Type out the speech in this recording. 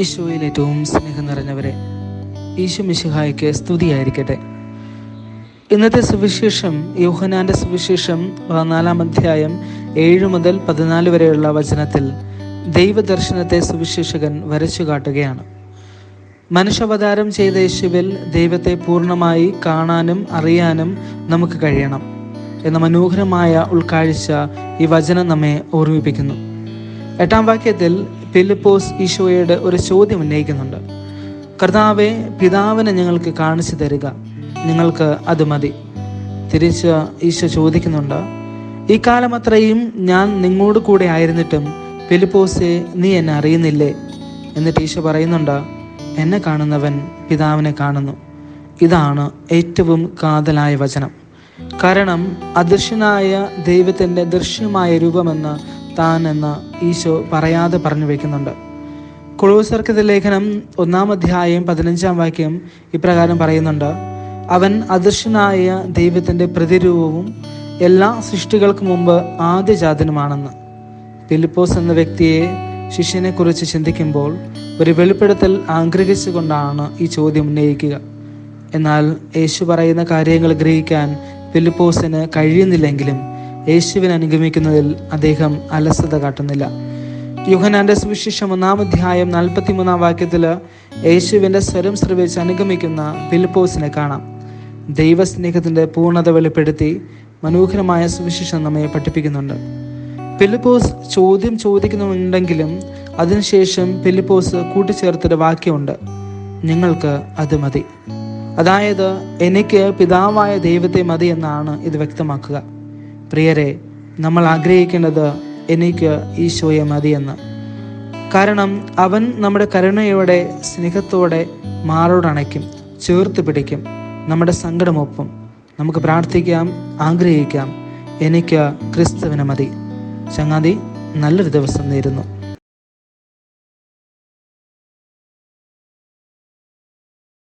ഈശോയിൽ ഏറ്റവും സ്നേഹം നിറഞ്ഞവരെ ഈശോ മിശിഹായ്ക്ക് സ്തുതിയായിരിക്കട്ടെ. ഇന്നത്തെ സുവിശേഷം യോഹനാന്റെ സുവിശേഷം പതിനാലാം അധ്യായം ഏഴ് മുതൽ പതിനാല് വരെയുള്ള വചനത്തിൽ ദൈവദർശനത്തെ സുവിശേഷകൻ വരച്ചു കാട്ടുകയാണ്. മനുഷ്യാവതാരം ചെയ്ത യേശുവിൽ ദൈവത്തെ പൂർണമായി കാണാനും അറിയാനും നമുക്ക് കഴിയണം എന്ന മനോഹരമായ ഉൾക്കാഴ്ച ഈ വചനം നമ്മെ ഓർമ്മിപ്പിക്കുന്നു. എട്ടാം വാക്യത്തിൽ ഫിലിപ്പോസ് ഈശോയോട് ഒരു ചോദ്യം ഉന്നയിക്കുന്നുണ്ട്. കർത്താവെ പിതാവിനെ ഞങ്ങൾക്ക് കാണിച്ചു തരിക. നിങ്ങൾക്ക് അത് മതി. തിരിച്ച് ഈശോ ചോദിക്കുന്നുണ്ട്. ഈ കാലം അത്രയും ഞാൻ നിങ്ങളോട് കൂടെ ആയിരുന്നിട്ടും ഫിലിപ്പോസെ നീ എന്നെ അറിയുന്നില്ലേ? എന്നിട്ട് ഈശോ പറയുന്നുണ്ട് എന്നെ കാണുന്നവൻ പിതാവിനെ കാണുന്നു. ഇതാണ് ഏറ്റവും കാതലായ വചനം. കാരണം അദൃശ്യനായ ദൈവത്തിന്റെ ദൃശ്യമായ രൂപമെന്ന് താൻ എന്ന് ഈശോ പറയാതെ പറഞ്ഞു വയ്ക്കുന്നുണ്ട് കുളൂസർക്കത്തെ ലേഖനം ഒന്നാം അധ്യായം പതിനഞ്ചാം വാക്യം ഇപ്രകാരം പറയുന്നുണ്ട്. അവൻ അദൃശ്യനായ ദൈവത്തിന്റെ പ്രതിരൂപവും എല്ലാ സൃഷ്ടികൾക്കും മുമ്പ് ആദ്യജാതനുമാണെന്ന്. ഫിലിപ്പോസ് എന്ന വ്യക്തിയെ ശിഷ്യനെക്കുറിച്ച് ചിന്തിക്കുമ്പോൾ ഒരു വെളിപ്പെടുത്തൽ ആഗ്രഹിച്ചുകൊണ്ടാണ് ഈ ചോദ്യം ഉന്നയിക്കുക. എന്നാൽ യേശു പറയുന്ന കാര്യങ്ങൾ ഗ്രഹിക്കാൻ ഫിലിപ്പോസിന് കഴിയുന്നില്ലെങ്കിലും യേശുവിനെ അനുഗമിക്കുന്നതിൽ അദ്ദേഹം അലസത കാട്ടുന്നില്ല. യുഹനാന്റെ സുവിശേഷം ഒന്നാം അധ്യായം നാൽപ്പത്തിമൂന്നാം വാക്യത്തിൽ യേശുവിന്റെ സ്വരം ശ്രവിച്ച് അനുഗമിക്കുന്ന ഫിലിപ്പോസിനെ കാണാം. ദൈവസ്നേഹത്തിന്റെ പൂർണത വെളിപ്പെടുത്തി മനോഹരമായ സുവിശേഷം നമ്മെ പഠിപ്പിക്കുന്നുണ്ട്. ഫിലിപ്പോസ് ചോദ്യം ചോദിക്കുന്നുണ്ടെങ്കിലും അതിനുശേഷം ഫിലിപ്പോസ് കൂട്ടിച്ചേർത്തൊരു വാക്യമുണ്ട്. നിങ്ങൾക്ക് അത് മതി. അതായത് എനിക്ക് പിതാവായ ദൈവത്തെ മതി എന്നാണ് ഇത് വ്യക്തമാക്കുക. പ്രിയരെ നമ്മൾ ആഗ്രഹിക്കേണ്ടത് എനിക്ക് ഈശോയെ മതിയെന്ന്. കാരണം അവൻ നമ്മുടെ കരുണയോടെ സ്നേഹത്തോടെ മാറോടണയ്ക്കും ചേർത്ത് പിടിക്കും നമ്മുടെ സങ്കടമൊപ്പം നമുക്ക് പ്രാർത്ഥിക്കാം ആഗ്രഹിക്കാം എനിക്ക് ക്രിസ്തുവിനെ മതി. ചങ്ങാതി നല്ലൊരു ദിവസം നേരുന്നു.